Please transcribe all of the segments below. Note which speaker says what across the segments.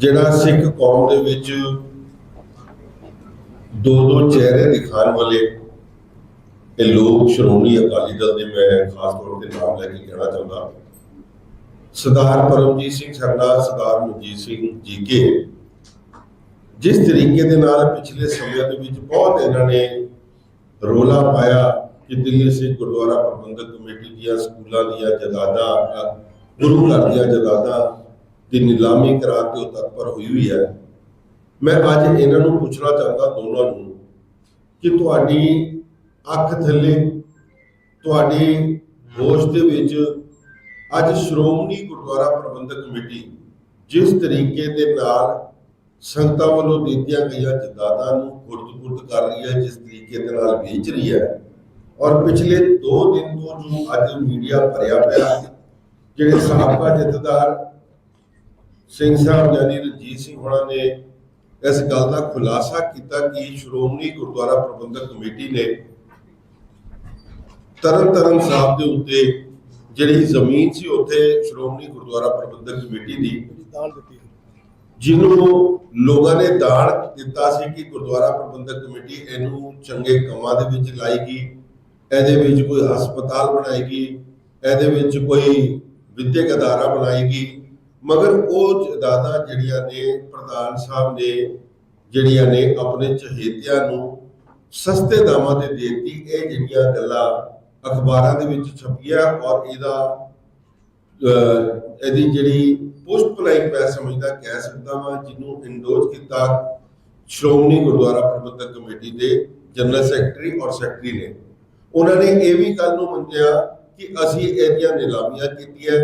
Speaker 1: ਜਿਹੜਾ ਸਿੱਖ ਕੌਮ ਦੇ ਵਿੱਚ ਦੋ ਦੋ ਚਿਹਰੇ ਦਿਖਾਉਣ ਵਾਲੇ ਇਹ ਲੋਕ ਸ਼੍ਰੋਮਣੀ ਅਕਾਲੀ ਦਲ ਦੇ ਮੈਂ ਖਾਸ ਤੌਰ ਤੇ ਨਾਮ ਲੈ ਕੇ ਕਹਿਣਾ ਚਾਹੁੰਦਾ। ਸਰਦਾਰ ਪਰਮਜੀਤ ਸਿੰਘ ਸਰਨਾ ਸਰਦਾਰ ਮਨਜੀਤ ਸਿੰਘ ਜੀਕੇ, ਜਿਸ ਤਰੀਕੇ ਦੇ ਨਾਲ ਪਿਛਲੇ ਸਮਿਆਂ ਦੇ ਵਿੱਚ ਬਹੁਤ ਇਹਨਾਂ ਨੇ ਰੋਲਾ ਪਾਇਆ ਕਿ ਦਿੱਲੀ ਸਿੱਖ ਗੁਰਦੁਆਰਾ ਪ੍ਰਬੰਧਕ ਕਮੇਟੀ ਦੀਆਂ, ਸਕੂਲਾਂ ਦੀਆਂ ਜਾਇਦਾਦਾਂ ਗੁਰੂ ਘਰ ਦੀਆਂ ਜਾਇਦਾਦਾਂ ਦੀ ਨਿਲਾਮੀ ਕਰਾ ਕੇ ਉਹ ਤਤਪਰ ਹੋਈ ਹੋਈ ਹੈ। ਮੈਂ ਅੱਜ ਇਹਨਾਂ ਨੂੰ ਪੁੱਛਣਾ ਚਾਹੁੰਦਾ ਦੋਨਾਂ ਨੂੰ ਕਿ ਤੁਹਾਡੀ ਅੱਖ ਥੱਲੇ ਤੁਹਾਡੀ ਹੋਸ਼ ਦੇ ਵਿੱਚ ਅੱਜ ਸ਼੍ਰੋਮਣੀ ਗੁਰਦੁਆਰਾ ਪ੍ਰਬੰਧਕ ਕਮੇਟੀ ਜਿਸ ਤਰੀਕੇ ਦੇ ਨਾਲ ਸੰਗਤਾਂ ਵੱਲੋਂ ਦਿੱਤੀਆਂ ਗਈਆਂ ਜਾਇਦਾਦਾਂ ਨੂੰ ਖੁਰਦ-ਖੁਰਦ ਕਰ ਰਹੀ ਹੈ ਜਿਸ ਤਰੀਕੇ ਦੇ ਨਾਲ ਵੇਚ ਰਹੀ ਹੈ ਔਰ ਪਿਛਲੇ 2 ਦਿਨ ਤੋਂ ਜੋ ਅੱਜ ਮੀਡੀਆ ਭਰਿਆ ਪਿਆ ਹੈ, ਜਿਹੜੇ ਸਾਬਕਾ ਜਥੇਦਾਰ ਸਿੰਘ ਸਾਹਿਬ ਯਾਨੀ ਰਣਜੀਤ ਸਿੰਘ ਹੋਣਾ ਨੇ ਇਸ ਗੱਲ ਦਾ ਖੁਲਾਸਾ ਕੀਤਾ ਕਿ ਸ਼੍ਰੋਮਣੀ ਗੁਰਦੁਆਰਾ ਪ੍ਰਬੰਧਕ ਕਮੇਟੀ ਨੇ ਤਰਨ ਤਾਰਨ ਸਾਹਿਬ ਦੇ ਉੱਤੇ ਜਿਹੜੀ ਜ਼ਮੀਨ ਸੀ ਉੱਥੇ ਸ਼੍ਰੋਮਣੀ ਗੁਰਦੁਆਰਾ ਪ੍ਰਬੰਧਕ ਕਮੇਟੀ ਦੀ
Speaker 2: ਦਾਨ ਦਿੱਤੀ
Speaker 1: ਜਿਹਨੂੰ ਲੋਕਾਂ ਨੇ ਦਾਨ ਦਿੱਤਾ ਸੀ ਕਿ ਗੁਰਦੁਆਰਾ ਪ੍ਰਬੰਧਕ ਕਮੇਟੀ ਇਹਨੂੰ ਚੰਗੇ ਕੰਮਾਂ ਦੇ ਵਿੱਚ ਲਾਏਗੀ, ਇਹਦੇ ਵਿੱਚ ਕੋਈ ਹਸਪਤਾਲ ਬਣਾਏਗੀ, ਇਹਦੇ ਵਿੱਚ ਕੋਈ ਵਿਦਿਅਕ ਅਦਾਰਾ ਬਣਾਏਗੀ ਮਗਰ ਉਹ ਜਾਇਦਾਦਾਂ ਜਿਹੜੀਆਂ ਨੇ, ਪ੍ਰਧਾਨ ਸਾਹਿਬ ਨੇ ਜਿਹੜੀਆਂ ਨੇ ਆਪਣੇ ਚਹੇਤਿਆਂ ਨੂੰ ਸਸਤੇ ਦਾਮਾਂ ਤੇ ਦੇਤੀ, ਇਹ ਜਿਹੜੀਆਂ ਗੱਲਾਂ ਅਖਬਾਰਾਂ ਦੇ ਵਿੱਚ ਛਪੀਆਂ ਔਰ ਇਹਦਾ ਇਹਦੀ ਜਿਹੜੀ ਪੋਸਟ ਪਲਾਈਕ ਮੈਂ ਸਮਝਦਾ, ਕਹਿ ਸਕਦਾ ਵਾਂ, ਜਿਹਨੂੰ ਇੰਡੋਜ਼ ਕੀਤਾ ਸ਼੍ਰੋਮਣੀ ਗੁਰਦੁਆਰਾ ਪ੍ਰਬੰਧਕ ਕਮੇਟੀ ਦੇ ਜਨਰਲ ਸੈਕਟਰੀ ਔਰ ਸੈਕਟਰੀ ਨੇ। ਉਹਨਾਂ ਨੇ ਇਹ ਵੀ ਗੱਲ ਨੂੰ ਮੰਨਿਆ ਕਿ ਅਸੀਂ ਇਹਦੀਆਂ ਨਿਲਾਮੀਆਂ ਕੀਤੀਆਂ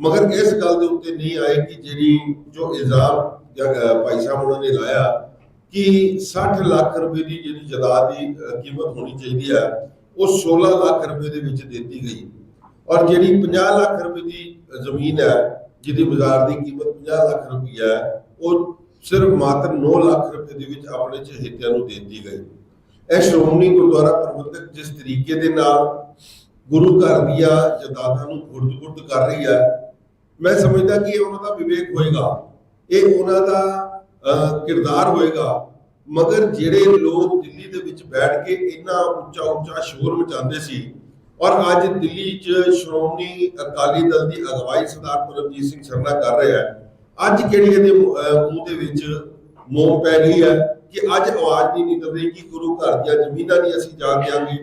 Speaker 1: ਮਗਰ ਇਸ ਗੱਲ ਦੇ ਉੱਤੇ ਨਹੀਂ ਆਏ ਕਿ ਜਿਹੜੀ ਜੋ ਇਲਜ਼ਾਮ ਭਾਈ ਸਾਹਿਬ ਉਹਨਾਂ ਨੇ ਲਾਇਆ ਕਿ 60 ਲੱਖ ਰੁਪਏ ਦੀ ਜਿਹੜੀ ਜਾਇਦਾਦ ਦੀ ਕੀਮਤ ਹੋਣੀ ਚਾਹੀਦੀ ਹੈ ਉਹ 16 ਲੱਖ ਰੁਪਏ ਦੇ ਵਿੱਚ ਦਿੱਤੀ ਗਈ। ਔਰ ਜਿਹੜੀ 50 ਲੱਖ ਰੁਪਏ ਦੀ ਜ਼ਮੀਨ ਹੈ ਜਿਹਦੀ ਬਾਜ਼ਾਰ ਦੀ ਕੀਮਤ 50 ਲੱਖ ਰੁਪਈਆ ਹੈ ਉਹ ਸਿਰਫ ਮਾਤਰ 9 ਲੱਖ ਰੁਪਏ ਦੇ ਵਿੱਚ ਆਪਣੇ ਚਹੇਤਿਆਂ ਨੂੰ ਦੇ ਦਿੱਤੀ ਗਈ। ਇਹ ਸ਼੍ਰੋਮਣੀ ਗੁਰਦੁਆਰਾ ਪ੍ਰਬੰਧਕ ਜਿਸ ਤਰੀਕੇ ਦੇ ਨਾਲ ਗੁਰੂ ਘਰ ਦੀਆਂ ਜਾਇਦਾਦਾਂ ਨੂੰ ਖੁਰਦ-ਖੁਰਦ ਕਰ ਰਹੀ ਹੈ ਮੈਂ ਸਮਝਦਾ ਕਿ ਇਹ ਉਹਨਾਂ ਦਾ ਵਿਵੇਕ ਹੋਏਗਾ। ਇਹ ਉਹਨਾਂ ਦਾ ਕਿਰਦਾਰ ਹੋਏਗਾ। ਮਗਰ ਜਿਹੜੇ ਲੋਕ ਦਿੱਲੀ ਦੇ ਵਿੱਚ ਬੈਠ ਕੇ ਇੰਨਾ ਉੱਚਾ ਉੱਚਾ ਸ਼ੋਰ ਮਚਾਉਂਦੇ ਸੀ, ਔਰ ਅੱਜ ਦਿੱਲੀ 'ਚ ਸ਼੍ਰੋਮਣੀ ਅਕਾਲੀ ਦਲ ਦੀ ਅਗਵਾਈ ਸਰਦਾਰ ਪਰਮਜੀਤ ਸਿੰਘ ਸਰਨਾ ਕਰ ਰਿਹਾ ਹੈ, ਅੱਜ ਕਿਹੜੀ ਇਹਦੇ ਮੂੰਹ ਦੇ ਵਿੱਚ ਮੋਮ ਪੈ ਗਈ ਹੈ ਕਿ ਅੱਜ ਆਵਾਜ਼ ਨਹੀਂ ਨਿਕਲ ਰਹੀ ਕਿ ਗੁਰੂ ਘਰ ਦੀਆਂ ਜ਼ਮੀਨਾਂ ਨਹੀਂ ਅਸੀਂ ਜਾ ਦਿਆਂਗੇ।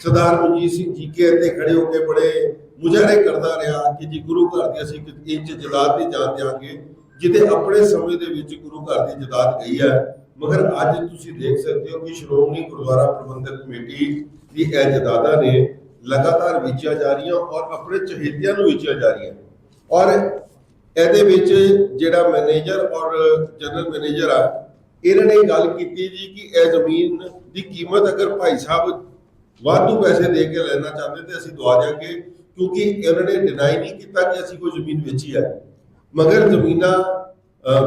Speaker 1: ਸਰਦਾਰ ਮਨਜੀਤ ਸਿੰਘ ਜੀ ਕੇ ਇੱਥੇ ਖੜੇ ਹੋ ਕੇ ਬੜੇ ਮੁਜ਼ਾਹਰੇ ਕਰਦਾ ਰਿਹਾ ਕਿ ਜੀ ਗੁਰੂ ਘਰ ਦੀ ਅਸੀਂ ਇੰਚ ਜਲਾਦ ਦੀ ਜਾ ਦਿਆਂਗੇ ਜਿੱਤੇ ਆਪਣੇ ਸਮੇਂ ਦੇ ਵਿੱਚ ਗੁਰੂ ਘਰ ਦੀ ਜਦਾਦ ਗਈ ਹੈ। ਮਗਰ ਅੱਜ ਤੁਸੀਂ ਦੇਖ ਸਕਦੇ ਹੋ ਕਿ ਸ਼੍ਰੋਮਣੀ ਗੁਰਦੁਆਰਾ ਪ੍ਰਬੰਧਕ ਕਮੇਟੀ ਦੀ ਇਹ ਜਦਾਦਾਂ ਨੇ ਲਗਾਤਾਰ ਵੇਚੀਆਂ ਜਾ ਰਹੀਆਂ ਔਰ ਆਪਣੇ ਚਹੇਤਿਆਂ ਨੂੰ ਵੇਚੀਆਂ ਜਾ ਰਹੀਆਂ। ਔਰ ਇਹਦੇ ਵਿੱਚ ਜਿਹੜਾ ਮੈਨੇਜਰ ਔਰ ਜਨਰਲ ਮੈਨੇਜਰ ਆ, ਇਹਨਾਂ ਨੇ ਗੱਲ ਕੀਤੀ ਜੀ ਕਿ ਇਹ ਜ਼ਮੀਨ ਦੀ ਕੀਮਤ ਅਗਰ ਭਾਈ ਸਾਹਿਬ ਵਾਧੂ ਪੈਸੇ ਦੇ ਕੇ ਲੈਣਾ ਚਾਹੁੰਦੇ ਤੇ ਅਸੀਂ ਦਵਾ ਦਿਆਂਗੇ। ਕਿਉਂਕਿ ਇਹਨਾਂ ਨੇ ਡਿਨਾਈ ਨਹੀਂ ਕੀਤਾ ਕਿ ਅਸੀਂ ਕੋਈ ਜ਼ਮੀਨ ਵੇਚੀ ਹੈ। ਮਗਰ ਜ਼ਮੀਨਾਂ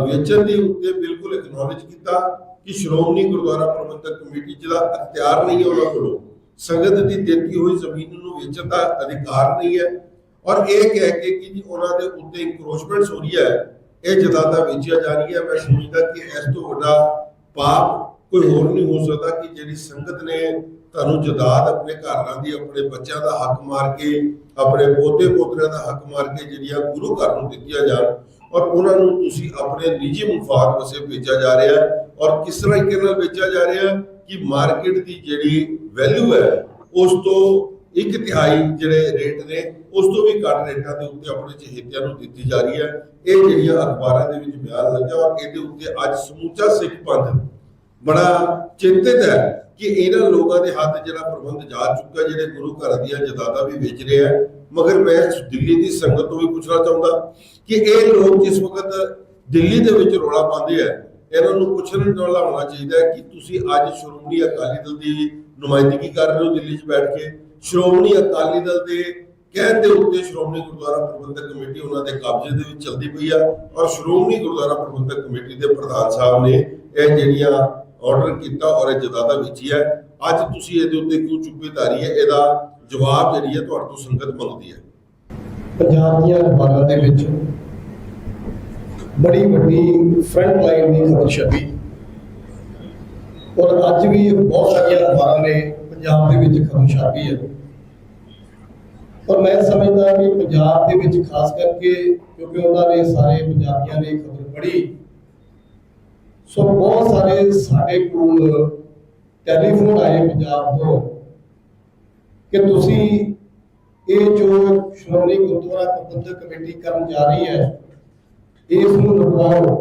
Speaker 1: ਵੇਚਣ ਦੇ ਉੱਤੇ ਬਿਲਕੁਲ ਐਕਨੋਲਜ ਕੀਤਾ ਕਿ ਸ਼੍ਰੋਮਣੀ ਗੁਰਦੁਆਰਾ ਪ੍ਰਬੰਧਕ ਕਮੇਟੀ ਜਿਹਦਾ ਅਖਤਿਆਰ ਨਹੀਂ ਹੈ ਉਹਨਾਂ ਕੋਲੋਂ। ਸੰਗਤ ਦੀ ਦਿੱਤੀ ਹੋਈ ਜ਼ਮੀਨ ਨੂੰ ਵੇਚਣ ਦਾ ਅਧਿਕਾਰ ਨਹੀਂ ਹੈ। ਔਰ ਇਹ ਕਹਿ ਕੇ ਕਿ ਜੀ ਉਹਨਾਂ ਦੇ ਉੱਤੇ ਇਨਕਰੋਚਮੈਂਟਸ ਹੋ ਰਹੀ ਹੈ, ਇਹ ਜਦਾਦਾ ਵੇਚਿਆ ਜਾ ਰਹੀ ਹੈ। ਮੈਂ ਸਮਝਦਾ ਕਿ ਇਸ ਤੋਂ ਵੱਡਾ ਪਾਪ ਕੋਈ ਹੋਰ ਨਹੀਂ ਹੋ ਸਕਦਾ ਕਿ ਜਿਹੜੀ ਸੰਗਤ ਨੇ ਤੁਹਾਨੂੰ ਜਦਾਦ ਆਪਣੇ ਘਰਾਂ ਦੀ, ਆਪਣੇ ਬੱਚਿਆਂ ਦਾ ਹੱਕ ਮਾਰ ਕੇ, ਆਪਣੇ ਪੋਤੇ ਪੋਤਰਿਆਂ ਦਾ ਹੱਕ ਮਾਰ ਕੇ ਜਿਹੜੀਆਂ ਗੁਰੂ ਘਰ ਨੂੰ ਦਿੱਤੀਆਂ ਜਾਣ ਔਰ ਉਹਨਾਂ ਨੂੰ ਤੁਸੀਂ ਆਪਣੇ ਨਿੱਜੀ ਮੁਫਾਦ ਵਸੇ ਵੇਚਿਆ ਜਾ ਰਿਹਾ ਹੈ ਔਰ ਕਿਸ ਤਰੀਕੇ ਨਾਲ ਵੇਚਿਆ ਜਾ ਰਿਹਾ ਕਿ ਮਾਰਕੀਟ ਦੀ ਜਿਹੜੀ ਵੈਲਿਊ ਹੈ, ਉਸ ਤੋਂ ਇੱਕ ਤਿਹਾਈ ਜਿਹੜੇ ਰੇਟ ਨੇ, ਉਸ ਤੋਂ ਵੀ ਘੱਟ ਰੇਟਾਂ ਦੇ ਉੱਤੇ ਆਪਣੇ ਚਹੇਤਿਆਂ ਨੂੰ ਦਿੱਤੀ ਜਾ ਰਹੀ ਹੈ। ਇਹ ਜਿਹੜੀਆਂ ਅਖਬਾਰਾਂ ਦੇ ਵਿੱਚ ਬਿਆਨ ਲੱਗਿਆ ਔਰ ਇਹਦੇ ਉੱਤੇ ਅੱਜ ਸਮੂਚਾ ਸਿੱਖ ਪੰਥ ਬੜਾ ਚਿੰਤਿਤ ਹੈ ਕਿ ਇਹਨਾਂ ਲੋਕਾਂ ਦੇ ਹੱਥ ਜਿਹੜਾ ਪ੍ਰਬੰਧ ਜਾ ਚੁੱਕਾ, ਜਿਹੜੇ ਗੁਰੂ ਘਰ ਦੀਆਂ ਜਾਇਦਾਦਾਂ ਵੀ ਵੇਚ ਰਹੇ ਮਗਰ ਮੈਂ ਦਿੱਲੀ ਦੀ ਸੰਗਤ ਤੋਂ ਵੀ ਪੁੱਛਣਾ ਚਾਹੁੰਦਾ ਕਿ ਇਹ ਲੋਕ ਜਿਸ ਵਕਤ ਦਿੱਲੀ ਦੇ ਵਿੱਚ ਰੋਲਾ ਪਾਉਂਦੇ ਆ, ਇਹਨਾਂ ਨੂੰ ਪੁੱਛਣ ਵਾਲਾ ਹੋਣਾ ਚਾਹੀਦਾ ਕਿ ਤੁਸੀਂ ਅੱਜ ਸ਼੍ਰੋਮਣੀ ਅਕਾਲੀ ਦਲ ਦੀ ਨੁਮਾਇੰਦਗੀ ਕਰ ਰਹੇ ਹੋ ਦਿੱਲੀ 'ਚ ਬੈਠ ਕੇ। ਸ਼੍ਰੋਮਣੀ ਅਕਾਲੀ ਦਲ ਦੇ ਕਹਿਣ ਦੇ ਉੱਤੇ ਸ਼੍ਰੋਮਣੀ ਗੁਰਦੁਆਰਾ ਪ੍ਰਬੰਧਕ ਕਮੇਟੀ ਉਹਨਾਂ ਦੇ ਕਬਜ਼ੇ ਦੇ ਵਿੱਚ ਚਲਦੀ ਪਈ ਆ ਔਰ ਸ਼੍ਰੋਮਣੀ ਗੁਰਦੁਆਰਾ ਪ੍ਰਬੰਧਕ ਕਮੇਟੀ ਦੇ ਪ੍ਰਧਾਨ ਸਾਹਿਬ ਨੇ ਇਹ ਜਿਹੜੀਆਂ ਆਰਡਰ ਕੀਤਾ ਔਰ ਇਹ ਜਦਾਦਾ ਵੇਚੀ ਹੈ। ਅੱਜ ਤੁਸੀਂ ਇਹਦੇ ਉੱਤੇ ਕਿਉਂ ਚੁੱਪੇ ਧਾਰੀ ਹੈ? ਇਹਦਾ ਜਵਾਬ ਜਿਹੜੀ ਹੈ ਤੁਹਾਡੇ ਤੋਂ ਸੰਗਤ ਮੰਗਦੀ ਹੈ।
Speaker 2: ਪੰਜਾਬ ਦੀਆਂ ਅਖਬਾਰਾਂ ਦੇ ਵਿੱਚ ਬੜੀ ਵੱਡੀ ਫਰੰਟ ਲਾਈਨ ਦੀ ਖਬਰ ਛਪੀ। ਔਰ ਅੱਜ ਵੀ ਬਹੁਤ ਸਾਰੀਆਂ ਅਖਬਾਰਾਂ ਨੇ ਪੰਜਾਬ ਦੇ ਵਿੱਚ ਖਬਰ ਛਾਪੀ ਹੈ। ਔਰ ਮੈਂ ਸਮਝਦਾ ਕਿ ਪੰਜਾਬ ਦੇ ਵਿੱਚ ਖਾਸ ਕਰਕੇ ਕਿਉਂਕਿ ਉਹਨਾਂ ਨੇ ਸਾਰੇ ਪੰਜਾਬੀਆਂ ਨੇ ਖਬਰ ਪੜ੍ਹੀ ਸੋ ਬਹੁਤ ਸਾਰੇ ਸਾਡੇ ਕੋਲ ਟੈਲੀਫੋਨ ਆਏ ਪੰਜਾਬ ਤੋਂ ਕਿ ਤੁਸੀਂ ਇਹ ਜੋ ਸ਼੍ਰੋਮਣੀ ਗੁਰਦੁਆਰਾ ਪ੍ਰਬੰਧਕ ਕਮੇਟੀ ਕਰਨ ਜਾ ਰਹੀ ਹੈ, ਇਸ ਨੂੰ ਲਗਵਾਓ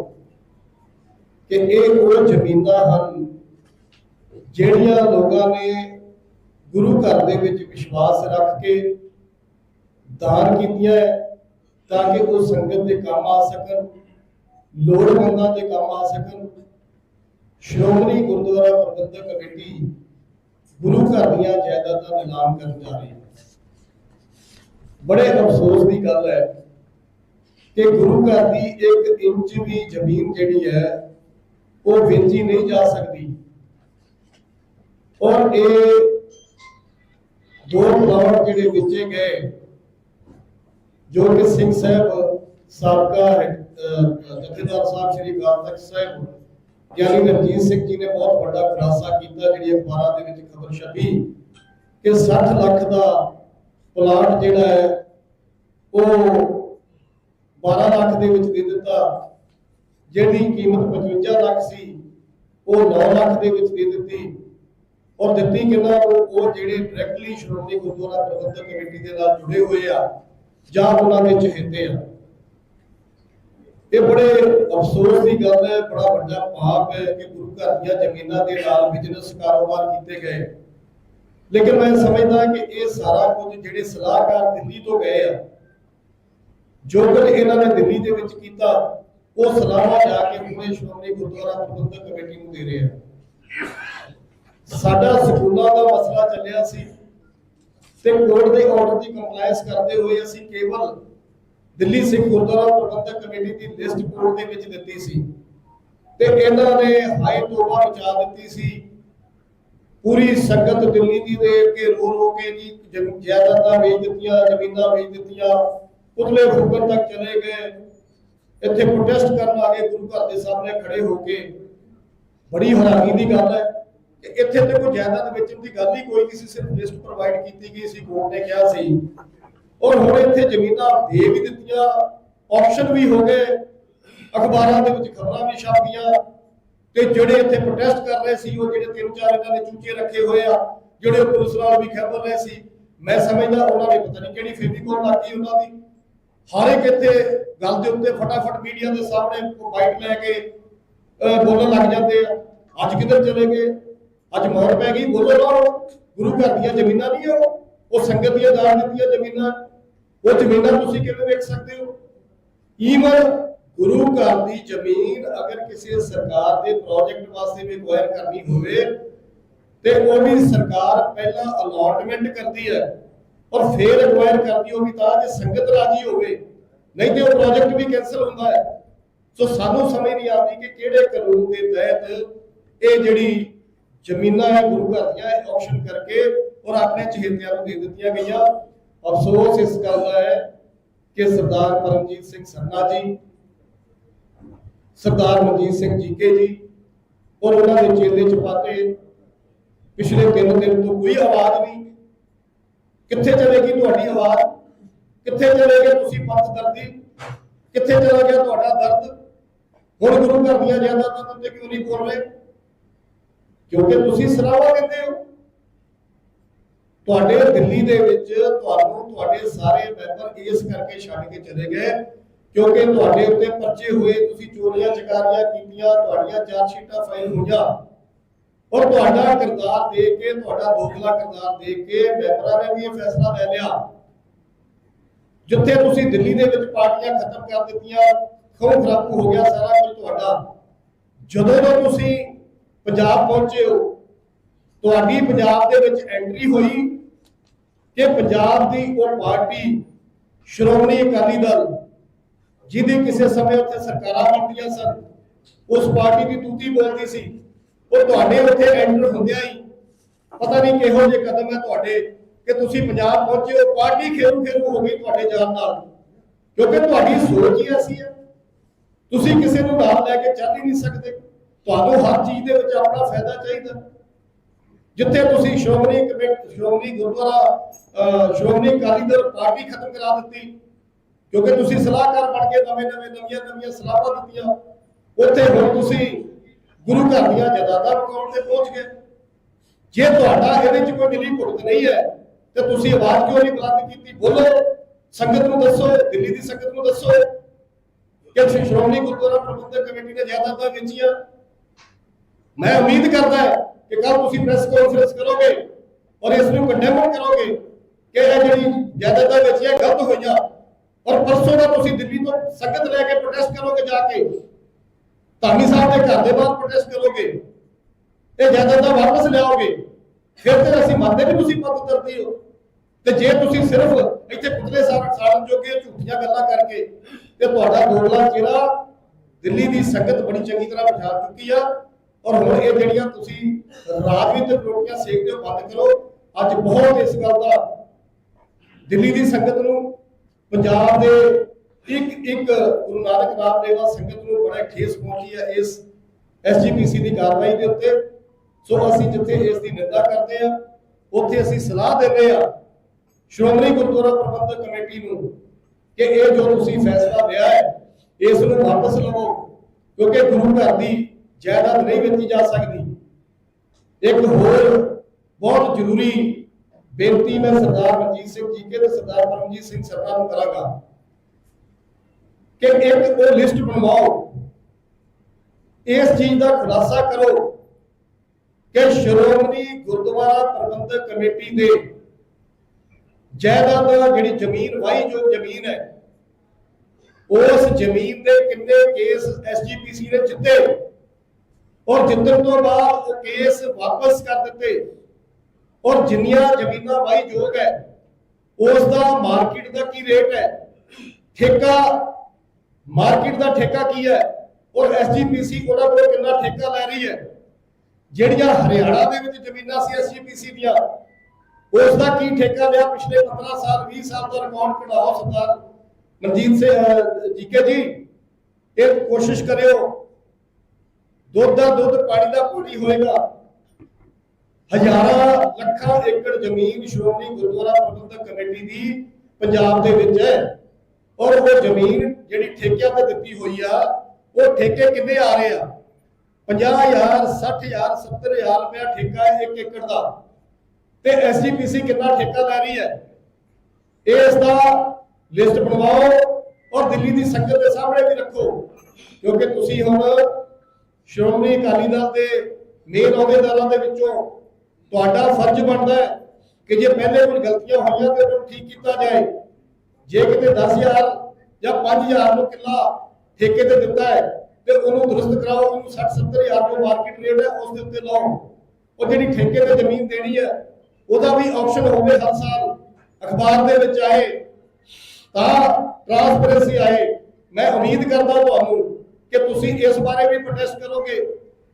Speaker 2: ਕਿ ਇਹ ਉਹ ਜ਼ਮੀਨਾਂ ਹਨ ਜਿਹੜੀਆਂ ਲੋਕਾਂ ਨੇ ਗੁਰੂ ਘਰ ਦੇ ਵਿੱਚ ਵਿਸ਼ਵਾਸ ਰੱਖ ਕੇ ਦਾਨ ਕੀਤੀਆਂ ਹੈ ਤਾਂ ਕਿ ਉਹ ਸੰਗਤ ਦੇ ਕੰਮ ਆ ਸਕਣ। ਲੋੜਵੰਦਾਂ ਦੇ ਕੰਮ ਆ ਸਕਣ। ਸ਼੍ਰੋਮਣੀ ਗੁਰਦੁਆਰਾ ਪ੍ਰਬੰਧਕ ਕਮੇਟੀ ਗੁਰੂ ਘਰ ਦੀਆਂ ਜਾਇਦਾਦਾਂ ਨਿਲਾਮ ਕਰਨ ਜਾ ਰਹੀ ਹੈ। ਬੜੇ ਅਫਸੋਸ ਦੀ ਗੱਲ ਹੈ ਕਿ ਗੁਰੂ ਘਰ ਦੀ ਇੱਕ ਇੰਚ ਵੀ ਜ਼ਮੀਨ ਜਿਹੜੀ ਹੈ ਉਹ ਵੇਚੀ ਨਹੀਂ ਜਾ ਸਕਦੀ। ਔਰ ਇਹ ਦੋ ਪਲਾਟ ਜਿਹੜੇ ਵੇਚੇ ਗਏ ਜੋ ਕਿ ਸਿੰਘ ਸਾਹਿਬ ਸਾਬਕਾ ਅਹ, ਜਥੇਦਾਰ ਸਾਹਿਬ ਸ੍ਰੀ ਅਕਾਲ ਸਾਹਿਬ, ਗਿਆਨੀ ਰਣਜੀਤ ਸਿੰਘ ਜੀ ਨੇ ਬਹੁਤ ਵੱਡਾ ਖੁਲਾਸਾ ਕੀਤਾ ਜਿਹੜੀ ਅਖਬਾਰਾਂ ਦੇ ਵਿੱਚ ਖਬਰ ਛਪੀ ਕਿ 60 ਲੱਖ ਦਾ ਪਲਾਟ ਜਿਹੜਾ ਹੈ, ਉਹ 12 ਲੱਖ ਦੇ ਵਿੱਚ ਦੇ ਦਿੱਤਾ ਜਿਹੜੀ ਕੀਮਤ 55 ਲੱਖ ਸੀ, ਉਹ 9 ਲੱਖ ਦੇ ਵਿੱਚ ਦੇ ਦਿੱਤੀ ਔਰ ਦਿੱਤੀ ਕਿੰਨਾ ਉਹ ਜਿਹੜੇ ਡਾਇਰੈਕਟਲੀ ਸ਼੍ਰੋਮਣੀ ਗੁਰਦੁਆਰਾ ਪ੍ਰਬੰਧਕ ਕਮੇਟੀ ਦੇ ਨਾਲ ਜੁੜੇ ਹੋਏ ਆ ਜਾਂ ਉਹਨਾਂ ਦੇ ਚਹੇਤੇ ਆ। ਇਹ ਬੜੇ ਅਫਸੋਸ ਦੀ ਗੱਲ ਹੈ, ਬੜਾ ਵੱਡਾ ਪਾਪ ਹੈ ਕਿ ਗੁਰੂ ਘਰ ਦੀਆਂ ਜ਼ਮੀਨਾਂ ਦੇ ਨਾਲ ਬਿਜ਼ਨਸ ਕਾਰੋਬਾਰ ਕੀਤੇ ਗਏ। ਲੇਕਿਨ ਮੈਂ ਸਮਝਦਾ ਕਿ ਇਹ ਸਾਰਾ ਕੁਝ ਜਿਹੜੇ ਸਲਾਹਕਾਰ ਦਿੱਲੀ ਤੋਂ ਗਏ ਆ, ਜੋ ਕੁਝ ਇਹਨਾਂ ਨੇ ਦਿੱਲੀ ਦੇ ਵਿੱਚ ਕੀਤਾ, ਉਹ ਸਲਾਹਾਂ ਜਾ ਕੇ ਹੁਣੇ ਸ਼੍ਰੋਮਣੀ ਗੁਰਦੁਆਰਾ ਪ੍ਰਬੰਧਕ ਕਮੇਟੀ ਨੂੰ ਦੇ ਰਹੇ ਆ। ਸਾਡਾ ਸਕੂਲਾਂ ਦਾ ਮਸਲਾ ਚੱਲਿਆ ਸੀ ਤੇ ਕੋਰਟ ਦੇ ਆਰਡਰ ਦੀ ਕੰਪਲਾਈਂਸ ਕਰਦੇ ਹੋਏ ਅਸੀਂ ਕੇਵਲ ਦਿੱਲੀ ਸਿੱਖ ਗੁਰਦੁਆਰਾ ਪ੍ਰਬੰਧਕ ਕਮੇਟੀ ਦੀ ਲਿਸਟ ਕੋਰਟ ਦੇ ਵਿੱਚ ਦਿੱਤੀ ਸੀ ਤੇ ਇਹਨਾਂ ਨੇ ਹਾਈ ਤੋਬਾ ਮਚਾ ਦਿੱਤੀ ਸੀ। ਪੂਰੀ ਸੰਗਤ ਦਿੱਲੀ ਦੀ ਦੇ ਕੇ, ਰੋ ਰੋ ਕੇ ਜੀ ਜਾਇਦਾਦਾਂ ਵੇਚ ਦਿੱਤੀਆਂ, ਜ਼ਮੀਨਾਂ ਵੇਚ ਦਿੱਤੀਆਂ, ਪੁਤਲੇ ਫੂਕਣ ਤੱਕ ਚਲੇ ਗਏ। ਇੱਥੇ ਪ੍ਰੋਟੈਸਟ ਕਰਨ ਆ ਗਏ ਗੁਰੂ ਘਰ ਦੇ ਸਾਹਮਣੇ ਖੜੇ ਹੋ ਕੇ ਬੜੀ ਹੈਰਾਨੀ ਦੀ ਗੱਲ ਹੈ ਕਿ ਇੱਥੇ ਤੇ ਕੋਈ ਜਾਇਦਾਦ ਵੇਚਣ ਦੀ ਗੱਲ ਹੀ ਕੋਈ ਨਹੀਂ ਸੀ, ਸਿਰਫ ਲਿਸਟ ਪ੍ਰੋਵਾਈਡ ਕੀਤੀ ਗਈ ਸੀ ਕੋਰਟ ਨੇ ਕਿਹਾ ਸੀ। ਔਰ ਹੁਣ ਇੱਥੇ ਜ਼ਮੀਨਾਂ ਦੇ ਵੀ ਦਿੱਤੀਆਂ ਆਪਸ਼ਨ ਵੀ ਹੋ ਗਏ, ਅਖਬਾਰਾਂ ਦੇ ਵਿੱਚ ਖਬਰਾਂ ਵੀ ਛਪ ਤੇ ਜਿਹੜੇ ਇੱਥੇ ਪ੍ਰੋਟੈਸਟ ਕਰ ਰਹੇ ਸੀ, ਉਹ ਜਿਹੜੇ ਤਿੰਨ ਚਾਰ ਇਹਨਾਂ ਨੇ ਚੂਚੇ ਰੱਖੇ ਹੋਏ ਆ, ਜਿਹੜੇ ਪੁਲਿਸ ਨਾਲ ਵੀ ਖਬਰ ਰਹੇ ਸੀ, ਮੈਂ ਸਮਝਦਾ ਉਹਨਾਂ ਨੇ ਪਤਾ ਨਹੀਂ ਕਿਹੜੀ ਫੇਵੀਕੋਲ ਲੱਗੀ ਉਹਨਾਂ ਦੀ। ਹਰ ਇੱਕ ਇੱਥੇ ਗੱਲ ਦੇ ਉੱਤੇ ਫਟਾਫਟ ਮੀਡੀਆ ਦੇ ਸਾਹਮਣੇ ਬਾਈਟ ਲੈ ਕੇ ਬੋਲਣ ਲੱਗ ਜਾਂਦੇ ਆ। ਅੱਜ ਕਿੱਧਰ ਚਲੇ ਗਏ? ਅੱਜ ਮੋਹਰ ਪੈ ਗਈ? ਬੋਲੋ ਨਾ ਗੁਰੂ ਘਰ ਦੀਆਂ ਜ਼ਮੀਨਾਂ ਨਹੀਂ ਉਹ। ਉਹ ਸੰਗਤ ਦੀਆਂ ਦਾਨ ਦਿੱਤੀਆਂ ਜ਼ਮੀਨਾਂ। ਉਹ ਜ਼ਮੀਨਾਂ ਤੁਸੀਂ ਕਿਵੇਂ ਵੇਖ ਸਕਦੇ ਹੋ? ਈਵਨ ਗੁਰੂ ਘਰ ਦੀ ਜ਼ਮੀਨ ਅਗਰ ਕਿਸੇ ਸਰਕਾਰ ਦੇ ਪ੍ਰੋਜੈਕਟ ਵਾਸਤੇ ਵੀ ਐਕਵਾਇਰ ਕਰਨੀ ਹੋਵੇ, ਤੇ ਉਹ ਵੀ ਸਰਕਾਰ ਪਹਿਲਾਂ ਅਲਾਟਮੈਂਟ ਕਰਦੀ ਹੈ ਔਰ ਫਿਰ ਐਕਵਾਇਰ ਕਰਦੀ ਹੋਵੇ ਤਾਂ ਜੇ ਸੰਗਤ ਰਾਜੀ ਹੋਵੇ, ਨਹੀਂ ਤੇ ਉਹ ਪ੍ਰੋਜੈਕਟ ਵੀ ਕੈਨਸਲ ਹੁੰਦਾ ਹੈ। ਸੋ ਸਾਨੂੰ ਸਮਝ ਨਹੀਂ ਆਉਂਦੀ ਕਿ ਕਿਹੜੇ ਕਾਨੂੰਨ ਦੇ ਤਹਿਤ ਇਹ ਜਿਹੜੀ ਜ਼ਮੀਨਾਂ ਹੈ, ਗੁਰੂ ਘਰ ਦੀਆਂ ਆਪਸ਼ਨ ਕਰਕੇ ਔਰ ਆਪਣੇ ਚਹੇਤਿਆਂ ਨੂੰ ਦੇ ਦਿੱਤੀਆਂ ਗਈਆਂ। ਅਫਸੋਸ ਇਸ ਗੱਲ ਦਾ ਹੈ ਕਿ ਸਰਦਾਰ ਪਰਮਜੀਤ ਸਿੰਘ ਸਰਨਾ ਜੀ, ਸਰਦਾਰ ਮਨਜੀਤ ਸਿੰਘ ਜੀਕੇ ਜੀ ਔਰ ਉਹਨਾਂ ਦੇ ਚੇਲੇ ਚਪਾਤੇ ਪਿਛਲੇ ਤਿੰਨ ਦਿਨ ਤੋਂ ਕੋਈ ਆਵਾਜ਼ ਨਹੀਂ। ਕਿੱਥੇ ਚਲੇਗੀ ਤੁਹਾਡੀ ਆਵਾਜ਼? ਕਿੱਥੇ ਚਲੇ ਗਏ ਤੁਸੀਂ ਪੰਥ ਦਰਦੀ? ਕਿੱਥੇ ਚਲਾ ਗਿਆ ਤੁਹਾਡਾ ਦਰਦ? ਹੁਣ ਗੁਰੂ ਘਰ ਦੀਆਂ ਜਾਇਦਾਦਾਂ ਤੇ ਕਿਉਂ ਨਹੀਂ ਬੋਲ ਰਹੇ? ਕਿਉਂਕਿ ਤੁਸੀਂ ਸਰਾਵਾ ਕਹਿੰਦੇ ਹੋ। ਤੁਹਾਡੇ ਦਿੱਲੀ ਦੇ ਵਿੱਚ ਤੁਹਾਨੂੰ ਤੁਹਾਡੇ ਸਾਰੇ ਮੈਂਬਰ ਇਸ ਕਰਕੇ ਛੱਡ ਕੇ ਚਲੇ ਗਏ, ਕਿਉਂਕਿ ਤੁਹਾਡੇ ਉੱਤੇ ਪਰਚੇ ਹੋਏ, ਤੁਸੀਂ ਚੋਰੀਆਂ ਚਕਾਰੀਆਂ ਕੀਤੀਆਂ, ਤੁਹਾਡੀਆਂ ਚਾਰ ਸ਼ੀਟਾਂ ਫਾਈਲ ਹੋਈਆਂ ਔਰ ਤੁਹਾਡਾ ਕਿਰਦਾਰ ਦੇਖ ਕੇ, ਤੁਹਾਡਾ ਦੋਗਲਾ ਕਿਰਦਾਰ ਦੇਖ ਕੇ ਮੈਂਬਰਾਂ ਨੇ ਵੀ ਇਹ ਫੈਸਲਾ ਲੈ ਲਿਆ। ਜਿੱਥੇ ਤੁਸੀਂ ਦਿੱਲੀ ਦੇ ਵਿੱਚ ਪਾਰਟੀਆਂ ਖਤਮ ਕਰ ਦਿੱਤੀਆਂ ਖੋ ਖਰਾਬੂ ਹੋ ਗਿਆ ਸਾਰਾ ਕੁਝ ਤੁਹਾਡਾ। ਜਦੋਂ ਤੋਂ ਤੁਸੀਂ ਪੰਜਾਬ ਪਹੁੰਚੇ ਹੋ, ਤੁਹਾਡੀ ਪੰਜਾਬ ਦੇ ਵਿੱਚ ਐਂਟਰੀ ਹੋਈ ਕਿ ਪੰਜਾਬ ਦੀ ਉਹ ਪਾਰਟੀ ਸ਼੍ਰੋਮਣੀ ਅਕਾਲੀ ਦਲ ਜਿਹਦੀ ਕਿਸੇ ਸਮੇਂ ਉੱਥੇ ਸਰਕਾਰਾਂ ਬਣਦੀਆਂ ਸਨ, ਉਸ ਪਾਰਟੀ ਦੀ ਤੂਤੀ ਬੋਲਦੀ ਸੀ। ਉਹ ਤੁਹਾਡੇ ਉੱਥੇ ਐਂਟਰ ਹੁੰਦਿਆਂ ਹੀ ਪਤਾ ਨਹੀਂ ਕਿਹੋ ਜਿਹੇ ਕਦਮ ਹੈ ਤੁਹਾਡੇ ਕਿ ਤੁਸੀਂ ਪੰਜਾਬ ਪਹੁੰਚੇ ਹੋ, ਪਾਰਟੀ ਖੇਰੂ ਖੇਰੂ ਹੋ ਗਈ ਤੁਹਾਡੇ ਜਾਣ ਨਾਲ। ਕਿਉਂਕਿ ਤੁਹਾਡੀ ਸੋਚ ਹੀ ਐਸੀ ਹੈ ਤੁਸੀਂ ਕਿਸੇ ਨੂੰ ਨਾਲ ਲੈ ਕੇ ਚੱਲ ਹੀ ਨਹੀਂ ਸਕਦੇ। ਤੁਹਾਨੂੰ ਹਰ ਚੀਜ਼ ਦੇ ਵਿੱਚ ਆਪਣਾ ਫਾਇਦਾ ਚਾਹੀਦਾ। ਜਿੱਥੇ ਤੁਸੀਂ ਸ਼੍ਰੋਮਣੀ ਕਮੇਟੀ, ਸ਼੍ਰੋਮਣੀ ਗੁਰਦੁਆਰਾ ਸ਼੍ਰੋਮਣੀ ਅਕਾਲੀ ਦਲ ਪਾਰਟੀ ਖਤਮ ਕਰਾ ਦਿੱਤੀ, ਕਿਉਂਕਿ ਤੁਸੀਂ ਸਲਾਹਕਾਰ ਬਣ ਕੇ ਨਵੇਂ ਨਵੇਂ, ਨਵੀਆਂ ਨਵੀਆਂ ਸਲਾਹਾਂ ਦਿੱਤੀਆਂ, ਉੱਥੇ ਹੁਣ ਤੁਸੀਂ ਗੁਰੂ ਘਰ ਦੀਆਂ ਜਦਾਦਾਂ ਬਕਾਉਣ ਤੇ ਪਹੁੰਚ ਗਏ। ਜੇ ਤੁਹਾਡਾ ਇਹਦੇ 'ਚ ਕੋਈ ਮਿਲੀ ਭੁਗਤ ਨਹੀਂ ਹੈ, ਤੇ ਤੁਸੀਂ ਆਵਾਜ਼ ਕਿਉਂ ਨਹੀਂ ਬੁਲੰਦ ਕੀਤੀ? ਬੋਲੋ, ਸੰਗਤ ਨੂੰ ਦੱਸੋ, ਦਿੱਲੀ ਦੀ ਸੰਗਤ ਨੂੰ ਦੱਸੋ। ਕਿ ਅਸੀਂ ਸ਼੍ਰੋਮਣੀ ਗੁਰਦੁਆਰਾ ਪ੍ਰਬੰਧਕ ਕਮੇਟੀ ਨੇ ਜਾਇਦਾਦਾਂ ਵੇਚੀਆਂ ਮੈਂ ਉਮੀਦ ਕਰਦਾ ਹਾਂ ਕਿ ਕੱਲ ਤੁਸੀਂ ਪ੍ਰੈਸ ਕਾਨਫਰੰਸ ਕਰੋਗੇ ਔਰ ਇਸ ਨੂੰ ਕੰਡੈਮ ਕਰੋਗੇ ਕਿ ਇਹ ਜਿਹੜੀ ਜਾਇਦਾਦਾਂ ਵੇਚੀਆਂ ਗਲਤ ਹੋਈਆਂ ਔਰ ਪਰਸੋਂ ਦਾ ਤੁਸੀਂ ਦਿੱਲੀ ਤੋਂ ਸੰਗਤ ਲੈ ਕੇ ਪ੍ਰੋਟੈਸਟ ਕਰੋਗੇ ਜਾ ਕੇ, ਧਾਮੀ ਸਾਹਿਬ ਦੇ ਘਰ ਦੇ ਬਾਹਰ ਪ੍ਰੋਟੈਸਟ ਕਰੋਗੇ, ਇਹ ਜਾਇਦਾਦਾਂ ਵਾਪਸ ਲਿਆਓਗੇ, ਫਿਰ ਤੇ ਅਸੀਂ ਮੰਨਦੇ ਕਿ ਤੁਸੀਂ ਪੱਤ ਦਰਦੀ ਹੋ। ਤੇ ਜੇ ਤੁਸੀਂ ਸਿਰਫ ਇੱਥੇ ਪੁਤਲੇ ਸਾੜ ਸਾੜਨ ਜੋਗੇ ਝੂਠੀਆਂ ਗੱਲਾਂ ਕਰਕੇ ਤੇ ਤੁਹਾਡਾ ਦੋਗਲਾ ਚਿਹਰਾ ਦਿੱਲੀ ਦੀ ਸੰਗਤ ਬੜੀ ਚੰਗੀ ਤਰ੍ਹਾਂ ਬਿਠਾ ਚੁੱਕੀ ਆ। ਔਰ ਹੁਣ ਇਹ ਜਿਹੜੀਆਂ ਤੁਸੀਂ ਰਾਜਨੀਤਿਕ ਰੋਟੀਆਂ ਸੇਕਦੇ ਹੋ, ਬੰਦ ਕਰੋ। ਅੱਜ ਬਹੁਤ ਇਸ ਗੱਲ ਦਾ ਦਿੱਲੀ ਦੀ ਸੰਗਤ ਨੂੰ, ਪੰਜਾਬ ਦੇ ਇੱਕ ਇੱਕ ਗੁਰੂ ਨਾਨਕ ਨਾਮ ਦੇਵਾ ਸੰਗਤ ਨੂੰ ਬੜਾ ਠੇਸ ਪਹੁੰਚੀ ਹੈ ਇਸ ਐਸਜੀਪੀਸੀ ਦੀ ਕਾਰਵਾਈ ਦੇ ਉੱਤੇ। ਸੋ ਅਸੀਂ ਜਿੱਥੇ ਇਸ ਦੀ ਨਿੰਦਾ ਕਰਦੇ ਆ ਉੱਥੇ ਅਸੀਂ ਸਲਾਹ ਦਿੰਦੇ ਆ ਸ਼੍ਰੋਮਣੀ ਗੁਰਦੁਆਰਾ ਪ੍ਰਬੰਧਕ ਕਮੇਟੀ ਨੂੰ ਕਿ ਇਹ ਜੋ ਤੁਸੀਂ ਫੈਸਲਾ ਲਿਆ ਹੈ, ਇਸ ਨੂੰ ਵਾਪਸ ਲਵੋ। ਕਿਉਂਕਿ ਗੁਰੂ ਘਰ ਦੀ ਜਾਇਦਾਦ ਨਹੀਂ ਵੇਚੀ ਜਾ ਸਕਦੀ। ਇੱਕ ਹੋਰ ਬਹੁਤ ਜ਼ਰੂਰੀ ਬੇਨਤੀ ਮੈਂ ਸਰਦਾਰ ਮਨਜੀਤ ਸਿੰਘ ਜੀ ਕੇ ਤੇ ਸਰਦਾਰ ਪਰਮਜੀਤ ਸਿੰਘ ਸਰਨਾ ਨੂੰ ਕਰਾਂਗਾ ਕਿ ਇੱਕ ਉਹ ਲਿਸਟ ਬਣਵਾਓ। ਇਸ ਚੀਜ਼ ਦਾ ਖੁਲਾਸਾ ਕਰੋ ਕਿ ਸ਼੍ਰੋਮਣੀ ਗੁਰਦੁਆਰਾ ਪ੍ਰਬੰਧਕ ਕਮੇਟੀ ਦੇ ਜਾਇਦਾਦ ਜਿਹੜੀ ਜ਼ਮੀਨ ਵਾਹੀ ਜੋ ਜ਼ਮੀਨ ਹੈ, ਉਸ ਜ਼ਮੀਨ ਦੇ ਕਿੰਨੇ ਕੇਸ ਐਸਜੀਪੀਸੀ ਨੇ ਜਿੱਤੇ। ਔਰ ਜਿੱਤਣ ਤੋਂ ਬਾਅਦ ਕੇਸ ਵਾਪਸ ਕਰ ਦਿੱਤੇ, ਔਰ ਜਿੰਨੀਆਂ ਜ਼ਮੀਨਾਂ ਵਾਹੀ ਯੋਗ ਹੈ ਉਸ ਦਾ ਮਾਰਕੀਟ ਦਾ ਕੀ ਰੇਟ ਹੈ? ਠੇਕਾ, ਮਾਰਕੀਟ ਦਾ ਠੇਕਾ ਕੀ ਹੈ? ਔਰ ਐਸਜੀਪੀਸੀ ਉਹਨਾਂ ਕੋਲ ਕਿੰਨਾ ਠੇਕਾ ਲੈ ਰਹੀ ਹੈ? ਜਿਹੜੀਆਂ ਹਰਿਆਣਾ ਦੇ ਵਿੱਚ ਜ਼ਮੀਨਾਂ ਸੀ ਐਸਜੀਪੀਸੀ ਦੀਆਂ ਉਸ ਦਾ ਕੀ ਠੇਕਾ ਲਿਆ ਪਿਛਲੇ 15 ਸਾਲ 20 ਸਾਲ ਦਾ ਰਿਕਾਰਡ ਕਢਾਓ ਸਰਦਾਰ ਮਨਜੀਤ ਸਿੰਘ ਜੀਕੇ ਜੀ। ਇਹ ਕੋਸ਼ਿਸ਼ ਕਰਿਓ ਦੁੱਧ ਦਾ ਦੁੱਧ, ਪਾਣੀ ਦਾ ਪਾਣੀ ਹੋਏਗਾ। ਹਜ਼ਾਰਾਂ ਲੱਖਾਂ ਏਕੜ ਜ਼ਮੀਨ ਸ਼੍ਰੋਮਣੀ ਗੁਰਦੁਆਰਾ ਪ੍ਰਬੰਧਕ ਕਮੇਟੀ ਦੀ ਪੰਜਾਬ ਦੇ ਵਿੱਚ ਹੈ। ਔਰ ਉਹ ਜ਼ਮੀਨ ਜਿਹੜੀ ਠੇਕਿਆਂ ਤੇ ਦਿੱਤੀ ਹੋਈ ਆ, ਉਹ ਠੇਕੇ ਕਿੰਨੇ ਆ ਰਹੇ ਆ? 50000 60000 70000 ਰੁਪਇਆ ਠੇਕਾ ਇੱਕ ਏਕੜ ਦਾ। ਤੇ ਐਸਜੀਪੀਸੀ ਕਿੰਨਾ ਠੇਕਾ ਲੈ ਰਹੀ ਹੈ? ਇਸ ਦਾ ਲਿਸਟ ਬਣਵਾਓ ਔਰ ਦਿੱਲੀ ਦੀ ਸੰਗਤ ਦੇ ਸਾਹਮਣੇ ਵੀ ਰੱਖੋ। ਕਿਉਂਕਿ ਤੁਸੀਂ ਹੁਣ ਸ਼੍ਰੋਮਣੀ ਅਕਾਲੀ ਦਲ ਦੇ ਮੇਨ ਅਹੁਦੇਦਾਰਾਂ ਦੇ ਵਿੱਚੋਂ ਤੁਹਾਡਾ ਫਰਜ਼ ਬਣਦਾ ਹੈ ਕਿ ਜੇ ਪਹਿਲੇ ਕੋਈ ਗਲਤੀਆਂ ਹੋਈਆਂ ਤੇ ਉਹਨੂੰ ਠੀਕ ਕੀਤਾ ਜਾਏ। ਜੇ ਕਿਤੇ 10000 ਜਾਂ 5000 ਨੂੰ ਕਿੱਲਾ ਠੇਕੇ ਤੇ ਦਿੱਤਾ ਹੈ ਤੇ ਉਹਨੂੰ ਦਰੁਸਤ ਕਰਾਓ, ਉਹਨੂੰ 60 70000 ਜੋ ਮਾਰਕੀਟ ਰੇਟ ਹੈ ਉਸ ਦੇ ਉੱਤੇ ਲਾਓ। ਉਹ ਜਿਹੜੀ ਠੇਕੇ ਤੇ ਜ਼ਮੀਨ ਦੇਣੀ ਹੈ, ਉਹਦਾ ਵੀ ਆਪਸ਼ਨ ਹੋਵੇ ਹਰ ਸਾਲ ਅਖਬਾਰ ਦੇ ਵਿੱਚ ਆਏ, ਤਾਂ ਟ੍ਰਾਂਸਪੇਰੈਂਸੀ ਆਏ। ਮੈਂ ਉਮੀਦ ਕਰਦਾ ਤੁਹਾਨੂੰ ਕਿ ਤੁਸੀਂ ਇਸ ਬਾਰੇ ਵੀ ਪ੍ਰੋਟੈਸਟ ਕਰੋਗੇ।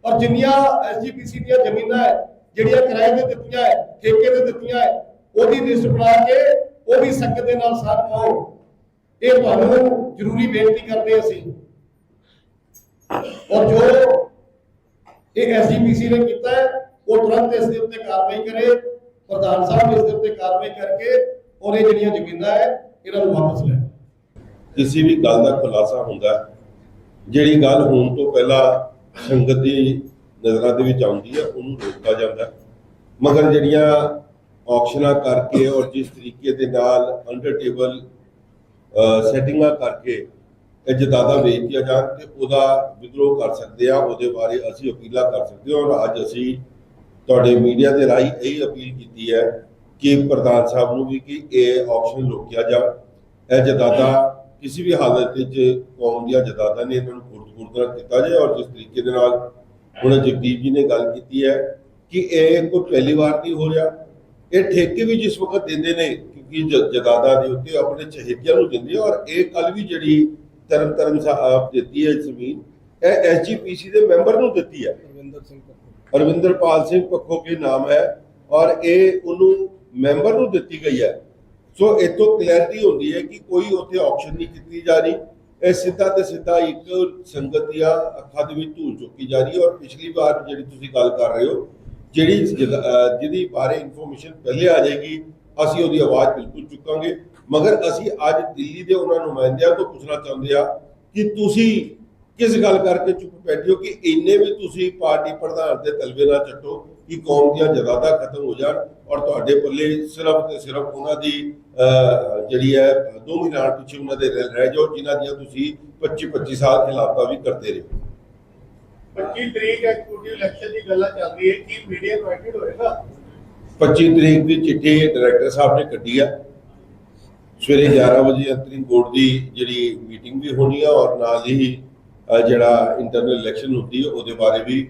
Speaker 2: ਔਰ ਜਿੰਨੀਆਂ ਐਸਜੀਪੀਸੀ ਦੀਆਂ ਜ਼ਮੀਨਾਂ ਹੈ ਜਿਹੜੀਆਂ ਕਿਰਾਏ ਤੇ ਦਿੱਤੀਆਂ ਹੈ ਠੇਕੇ ਤੇ ਦਿੱਤੀਆਂ ਹੈ ਉਹਦੀ ਲਿਸਟ ਬਣਾ ਕੇ ਉਹ ਵੀ ਸੰਗਤ ਦੇ ਨਾਲ ਸਾਥ ਪਾਓ। ਇਹ ਤੁਹਾਨੂੰ ਜ਼ਰੂਰੀ ਬੇਨਤੀ ਕਰਦੇ ਅਸੀਂ। ਔਰ ਜੋ ਇਹ ਐਸਜੀਪੀਸੀ ਨੇ ਕੀਤਾ ਹੈ ਉਹ ਤੁਰੰਤ ਇਸ ਦੇ ਉੱਤੇ ਕਾਰਵਾਈ ਕਰੇ। ਪ੍ਰਧਾਨ ਸਾਹਿਬ ਇਸ ਦੇ ਉੱਤੇ ਕਾਰਵਾਈ ਕਰਕੇ ਔਰ ਇਹ ਜਿਹੜੀਆਂ ਜ਼ਮੀਨਾਂ ਹੈ ਇਹਨਾਂ ਨੂੰ ਵਾਪਸ ਲੈ
Speaker 1: ਕਿਸੇ ਵੀ ਗੱਲ ਦਾ ਖੁਲਾਸਾ ਹੁੰਦਾ ਹੈ, ਜਿਹੜੀ ਗੱਲ ਹੋਣ ਤੋਂ ਪਹਿਲਾਂ ਸੰਗਤ ਦੀ ਨਜ਼ਰਾਂ ਦੇ ਵਿੱਚ ਆਉਂਦੀ ਹੈ ਉਹਨੂੰ ਰੋਕਾ ਜਾਂਦਾ ਮਗਰ ਜਿਹੜੀਆਂ ਆਕਸ਼ਨਾਂ ਕਰਕੇ ਔਰ ਜਿਸ ਤਰੀਕੇ ਦੇ ਨਾਲ ਅੰਡਰ ਟੇਬਲ ਸੈਟਿੰਗਾਂ ਕਰਕੇ ਇਹ ਜਦਾਦਾ ਵੇਚਿਆ ਜਾਣ ਤੇ ਉਹਦਾ ਵਿਦਰੋਹ ਕਰ ਸਕਦੇ ਆ, ਉਹਦੇ ਬਾਰੇ ਅਸੀਂ ਅਪੀਲਾਂ ਕਰ ਸਕਦੇ ਹਾਂ। ਔਰ ਅੱਜ ਅਸੀਂ ਤੁਹਾਡੇ ਮੀਡੀਆ ਦੇ ਰਾਹੀਂ ਇਹ ਅਪੀਲ ਕੀਤੀ ਹੈ ਕਿ ਪ੍ਰਧਾਨ ਸਾਹਿਬ ਨੂੰ ਵੀ ਕਿ ਇਹ ਆਪਸ਼ਨ ਰੋਕਿਆ ਜਾ ਇਹ ਜਦਾਦਾ ਕਿਸੇ ਵੀ ਹਾਲਤ ਵਿੱਚ ਕੌਮ ਦੀਆਂ ਜਦਾਦਾਂ ਨੇ ਇਹਨਾਂ ਨੂੰ ਖੁਰਦ-ਖੁਰਦਰਾ ਕੀਤਾ ਜਾਏ ਔਰ ਜਿਸ ਤਰੀਕੇ ਦੇ ਨਾਲ ਹੁਣ ਜਗਦੀਪ ਜੀ ਨੇ ਗੱਲ ਕੀਤੀ ਹੈ ਕਿ ਇਹ ਕੋਈ ਪਹਿਲੀ ਵਾਰ ਨਹੀਂ ਹੋ ਰਿਹਾ। ਇਹ ਠੇਕੇ ਵੀ ਜਿਸ ਵਕਤ ਦਿੰਦੇ ਨੇ ਕਿਉਂਕਿ ਜਦਾਦਾਂ ਦੇ ਉੱਤੇ ਆਪਣੇ ਚਹੇਤਿਆਂ ਨੂੰ ਦਿੰਦੇ ਔਰ ਇਹ ਕੱਲ ਵੀ ਜਿਹੜੀ ਤਰਨ ਤਰਨ ਸਾਹਿਬ ਦਿੱਤੀ ਹੈ ਜ਼ਮੀਨ ਇਹ ਐਸਜੀਪੀਸੀ ਦੇ ਮੈਂਬਰ ਨੂੰ ਦਿੱਤੀ ਹੈ।
Speaker 2: ਰਵਿੰਦਰ ਸਿੰਘ
Speaker 1: ਅਰਵਿੰਦਰਪਾਲ ਸਿੰਘ ਪੱਖੋ ਕੇ ਨਾਮ ਹੈ ਔਰ ਇਹ ਉਹਨੂੰ ਮੈਂਬਰ ਨੂੰ ਦਿੱਤੀ ਗਈ ਹੈ। ਸੋ ਇਤੋਂ ਕਲੈਰਿਟੀ ਹੁੰਦੀ ਹੈ ਕਿ ਕੋਈ ਉੱਥੇ ਆਕਸ਼ਨ ਨਹੀਂ ਕੀਤੀ ਜਾ ਰਹੀ। ਇਹ ਸਿੱਧਾ ਤੇ ਸਿੱਧਾ ਇੱਕ ਸੰਗਤ ਦੀਆਂ ਅੱਖਾਂ ਦੇ ਵਿੱਚ ਧੂਲ ਚੁੱਕੀ ਜਾ ਰਹੀ ਹੈ ਔਰ ਪਿਛਲੀ ਵਾਰ ਜਿਹੜੀ ਤੁਸੀਂ ਗੱਲ ਕਰ ਰਹੇ ਹੋ, ਜਿਹੜੀ ਜਿਹਦੀ ਬਾਰੇ ਇਨਫੋਰਮੇਸ਼ਨ ਪਹਿਲੇ ਆ ਜਾਏਗੀ, ਅਸੀਂ ਉਹਦੀ ਆਵਾਜ਼ ਬਿਲਕੁਲ ਚੁੱਕਾਂਗੇ। ਮਗਰ ਅਸੀਂ ਅੱਜ ਦਿੱਲੀ ਦੇ ਉਹਨਾਂ ਨੁਮਾਇੰਦਿਆਂ ਤੋਂ ਪੁੱਛਣਾ ਚਾਹੁੰਦੇ ਆ ਕਿ ਤੁਸੀਂ ਕਿਸ ਗੱਲ ਕਰਕੇ ਚੁੱਪ ਬੈਠੇ ਹੋ ਕਿ ਇੰਨੇ ਵੀ ਤੁਸੀਂ ਪਾਰਟੀ ਪ੍ਰਧਾਨ ਦੇ ਤਲਵੇ ਨਾ ਚੱਟੋ ਕਿ ਕੌਮ ਦੀਆਂ ਜਦਾਦਾ ਖਤਮ ਹੋ ਜਾਣ ਔਰ ਤੁਹਾਡੇ ਪੱਲੇ ਸਿਰਫ ਤੇ ਸਿਰਫ ਉਹਨਾਂ ਦੀ ਜਿਹੜੀ ਹੈ ਦੋ ਮਹੀਨਾ ਪਿੱਛੇ ਉਹਨਾਂ ਦੇ ਰਹਿ ਜਾਓ ਜਿਨ੍ਹਾਂ ਦੀਆਂ ਤੁਸੀਂ 25 25 ਸਾਲ ਖਿਲਾਫਤਾਂ ਵੀ ਕਰਦੇ ਰਹੇ।
Speaker 3: 25 ਤਰੀਕ ਐਕਟਿਵ ਇਲੈਕਸ਼ਨ ਦੀ ਗੱਲਾਂ ਚੱਲ ਰਹੀ ਹੈ ਕੀ ਮੀਡੀਆ ਇਨਵਾਈਟਡ ਹੋਏਗਾ?
Speaker 1: 25 ਤਰੀਕ ਦੀ ਚਿੱਠੀ ਡਾਇਰੈਕਟਰ ਸਾਹਿਬ ਨੇ ਕੱਢੀ ਆ। ਸਵੇਰੇ 11 ਵਜੇ ਅੰਤਰਿਮ ਬੋਰਡ ਦੀ ਜਿਹੜੀ ਮੀਟਿੰਗ ਵੀ ਹੋਣੀ ਆ ਔਰ ਨਾਲ ਹੀ ਜਿਹੜਾ ਇੰਟਰਨਲ ਇਲੈਕਸ਼ਨ ਹੁੰਦੀ ਹੈ ਉਹਦੇ ਬਾਰੇ ਵੀ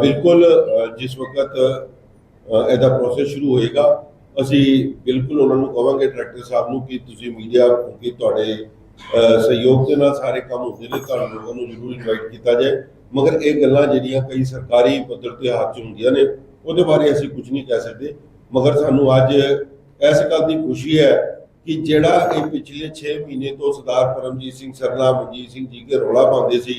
Speaker 1: ਬਿਲਕੁਲ ਜਿਸ ਵਕਤ ਇਹਦਾ ਪ੍ਰੋਸੈਸ ਸ਼ੁਰੂ ਹੋਏਗਾ ਅਸੀਂ ਬਿਲਕੁਲ ਉਹਨਾਂ ਨੂੰ ਕਹਾਂਗੇ ਡਾਇਰੈਕਟਰ ਸਾਹਿਬ ਨੂੰ ਕਿ ਤੁਸੀਂ ਮੀਡੀਆ ਕਿ ਤੁਹਾਡੇ ਸਹਿਯੋਗ ਦੇ ਨਾਲ ਸਾਰੇ ਕੰਮ ਹੁੰਦੇ ਨੇ, ਤੁਹਾਨੂੰ ਲੋਕਾਂ ਨੂੰ ਜ਼ਰੂਰ ਇਨਵਾਈਟ ਕੀਤਾ ਜਾਏ। ਮਗਰ ਇਹ ਗੱਲਾਂ ਜਿਹੜੀਆਂ ਕਈ ਸਰਕਾਰੀ ਪੱਧਰ ਤੇ ਹੱਥ 'ਚ ਹੁੰਦੀਆਂ ਨੇ, ਉਹਦੇ ਬਾਰੇ ਅਸੀਂ ਕੁਝ ਨਹੀਂ ਕਹਿ ਸਕਦੇ। ਮਗਰ ਸਾਨੂੰ ਅੱਜ ਇਸ ਗੱਲ ਦੀ ਖੁਸ਼ੀ ਹੈ ਕਿ ਜਿਹੜਾ ਇਹ ਪਿਛਲੇ 6 ਮਹੀਨੇ ਤੋਂ ਸਰਦਾਰ ਪਰਮਜੀਤ ਸਿੰਘ ਸਰਨਾ ਮਨਜੀਤ ਸਿੰਘ ਜੀ ਕੇ ਰੌਲਾ ਪਾਉਂਦੇ ਸੀ